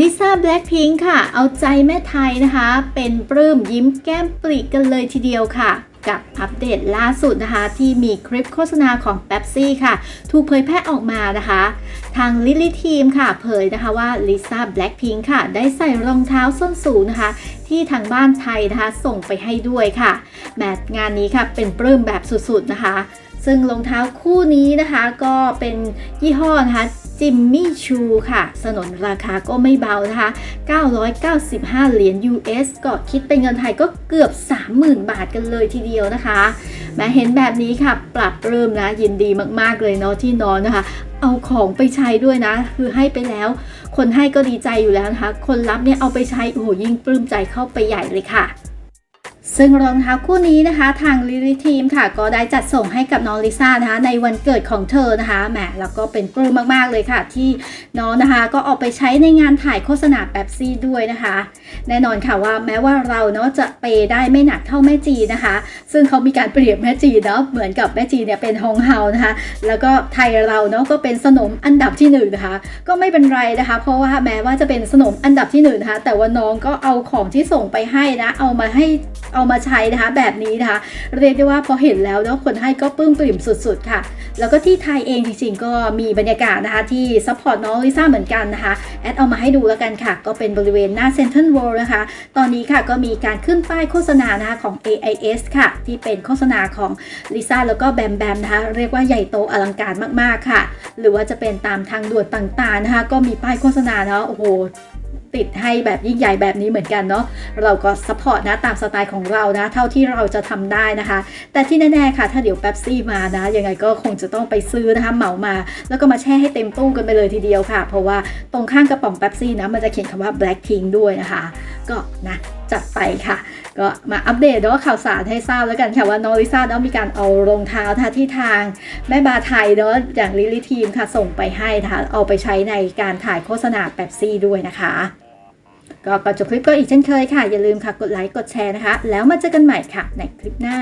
ลิซ่าแบล็คพิงค์ค่ะ เอาใจแม่ไทยนะคะ เป็นปลื้มยิ้มแก้มปริกันเลยทีเดียวค่ะ กับอัปเดตล่าสุดนะคะ ที่มีคลิปโฆษณาของเ e ปซี่ค่ะ ถูกเผยแพร่ออกมานะคะ ทางลิลลี่ทีมค่ะ เผยนะคะว่าลิซ่าแบล็คพิงค์ค่ะ ได้ใส่รองเท้าส้นสูงนะคะ ที่ทางบ้านไทยนะคะ ส่งไปให้ด้วยค่ะแมตช์งานนี้ค่ะ เป็นปลื้มแบบสุดๆนะคะ ซึ่งรองเท้าคู่นี้นะคะ ก็เป็นยี่ห้อนะคะ จิมมี่ชูค่ะ สนนราคาก็ไม่เบานะคะ 995 เหรียญ US ก็คิดเป็นเงินไทยก็เกือบ 30,000 บาทกันเลยทีเดียวนะคะแม้เห็นแบบนี้ค่ะ ปรับเริ่มนะยินดีมากๆเลยเนาะที่น้องนะคะ เอาของไปใช้ด้วยนะ คือให้ไปแล้ว คนให้ก็ดีใจอยู่แล้วนะคะ คนรับเนี่ยเอาไปใช้โอ้โหยิ่งปลื้มใจเข้าไปใหญ่เลยค่ะ ซึ่งรองเท้าคู่นี้นะคะทางลิลิทีมค่ะ ก็ได้จัดส่งให้กับน้องลิซ่านะคะในวันเกิดของเธอนะคะแหมแล้วก็เป็นปลื้มมากๆเลยค่ะ ที่น้องนะคะก็เอาไปใช้ในงานถ่ายโฆษณาแป๊บซี่ด้วยนะคะ แน่นอนค่ะว่าแม้ว่าเราเนาะจะเปได้ไม่หนักเท่าแม่จีนะคะ ซึ่งเขามีการเปรียบแม่จีเนาะเหมือนกับแม่จีเนี่ยเป็นฮองเฮานะคะ แล้วก็ไทยเราเนาะก็เป็นสนมอันดับที่หนึ่งนะคะก็ไม่เป็นไรนะคะ เพราะว่าแม้ว่าจะเป็นสนมอันดับที่หนึ่งนะคะแต่ว่าน้องก็เอาของที่ส่งไปให้นะเอามาให้ เอามาใช้นะคะ แบบนี้นะคะ เรียกได้ว่าพอเห็นแล้วเนาะคนให้ก็ปลื้มปริ่มสุด ๆ ค่ะ แล้วก็ที่ไทยเองจริงๆ ก็มีบรรยากาศนะคะ ที่ซัพพอร์ตน้องลิซ่าเหมือนกันนะคะ แอดเอามาให้ดูแล้วกันค่ะ ก็เป็นบริเวณหน้าเซ็นทรัลเวิลด์นะคะ ตอนนี้ค่ะก็มีการขึ้นป้ายโฆษณานะคะของ AIS ค่ะ ที่เป็นโฆษณาของลิซ่าแล้วก็แบมแบมนะคะ เรียกว่าใหญ่โตอลังการมากๆค่ะ หรือว่าจะเป็นตามทางด่วนต่างๆนะคะ ก็มีป้ายโฆษณาเนาะโอ้โห ติดให้แบบยิ่งใหญ่แบบนี้เหมือนกันเนาะเราก็ซัพพอร์ตนะตามสไตล์ของเรานะ เท่าที่เราจะทำได้นะคะ แต่ที่แน่ๆค่ะ ถ้าเดี๋ยวแป๊บซี่มานะ ยังไงก็คงจะต้องไปซื้อนะคะเหมามา แล้วก็มาแช่ให้เต็มตู้กันไปเลยทีเดียวค่ะ เพราะว่าตรงข้างกระป๋องแป๊บซี่นะมันจะเขียนคำว่า Blackpink ด้วยนะคะ ก็นะจัดไปค่ะ ก็มาอัปเดตด้วยข่าวสารให้ทราบแล้วกันค่ะว่าน้องลิซ่าเนาะมีการเอารองเท้าท่าที่ทางแม่บาไทยเนาะอย่างลิลิทีมค่ะส่งไปให้นะคะเอาไปใช้ในการถ่ายโฆษณาแป๊บซี่ด้วยนะคะก็ก่อนจบคลิปก็อีกเช่นเคยค่ะ อย่าลืมค่ะกดไลค์กดแชร์นะคะ แล้วมาเจอกันใหม่ค่ะในคลิปหน้า